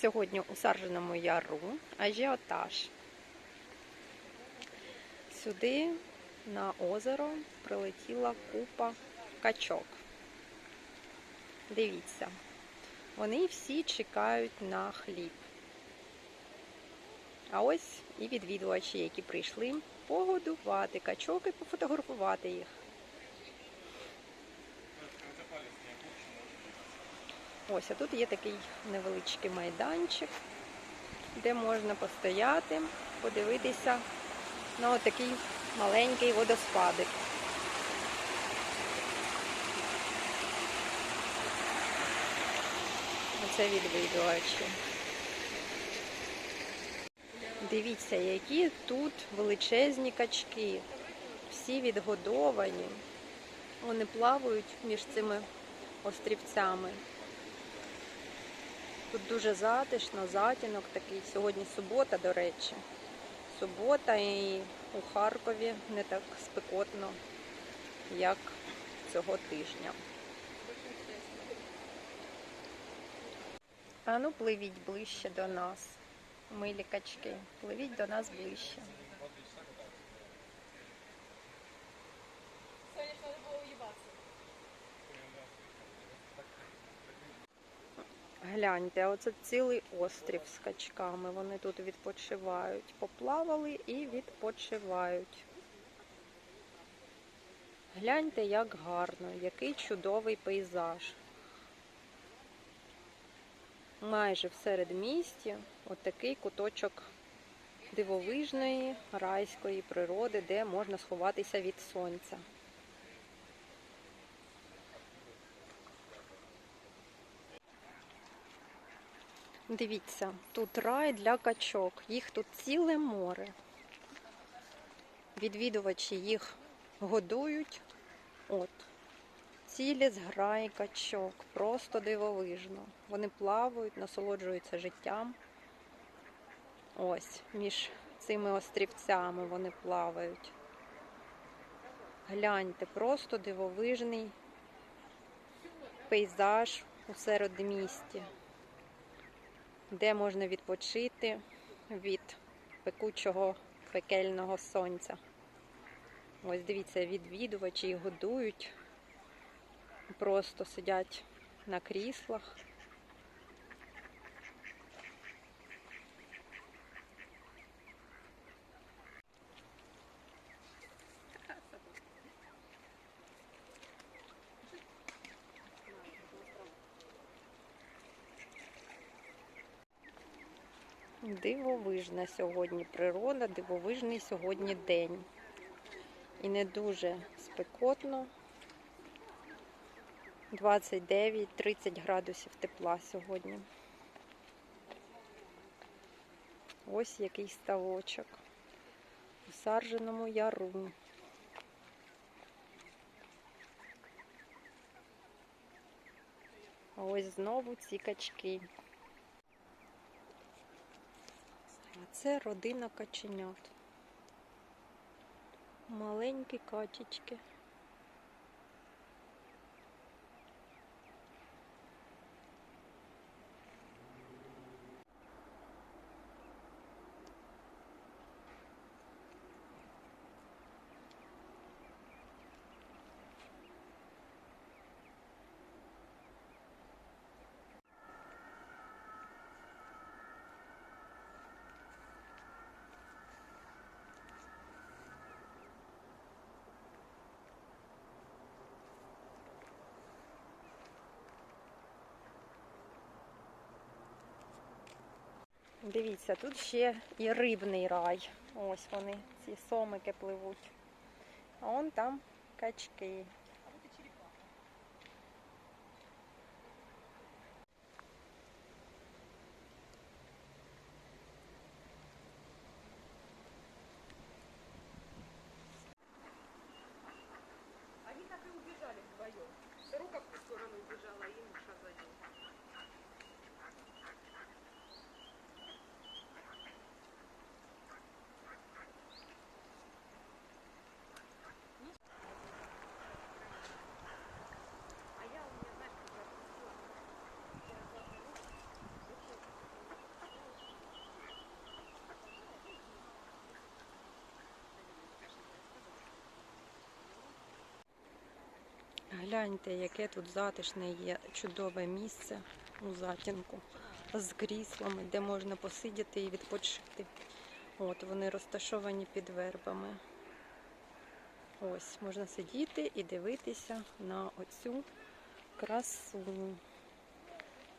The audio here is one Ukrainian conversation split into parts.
Сьогодні у Сарженому яру ажіотаж. Сюди на озеро прилетіла купа качок. Дивіться, вони всі чекають на хліб. А ось і відвідувачі, які прийшли погодувати качок і пофотографувати їх. Ось, а тут є такий невеличкий майданчик, де можна постояти, подивитися на отакий маленький водоспадик. Оце відвідувачі. Дивіться, які тут величезні качки. Всі відгодовані. Вони плавають між цими острівцями. Тут дуже затишно, затінок такий. Сьогодні субота, до речі. Субота і у Харкові не так спекотно, як цього тижня. А ну пливіть ближче до нас. Милі качки. Пливіть до нас ближче. Гляньте, оце цілий острів з качками. Вони тут відпочивають. Поплавали і відпочивають. Гляньте, як гарно, який чудовий пейзаж. Майже в середмісті отакий куточок дивовижної райської природи, де можна сховатися від сонця. Дивіться, тут рай для качок. Їх тут ціле море. Відвідувачі їх годують. От. Цілі зграї качок. Просто дивовижно. Вони плавають, насолоджуються життям. Ось, між цими острівцями вони плавають. Гляньте, просто дивовижний пейзаж у середмісті де можна відпочити від пекучого пекельного сонця. Ось дивіться, відвідувачі їх годують, просто сидять на кріслах. Дивовижна сьогодні природа, дивовижний сьогодні день. І не дуже спекотно. 29-30 градусів тепла сьогодні. Ось який ставочок у сарженому яру. А ось знову ці качки. А це родина каченят. Маленькі качечки. Дивіться, тут ще і рибний рай. Ось вони, ці сомики пливуть. А он там качки. Гляньте, яке тут затишне є чудове місце у затінку з кріслами, де можна посидіти і відпочити. От вони розташовані під вербами. Ось можна сидіти і дивитися на оцю красу,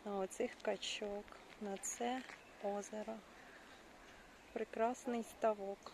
на оцих качок, на це озеро. Прекрасний ставок.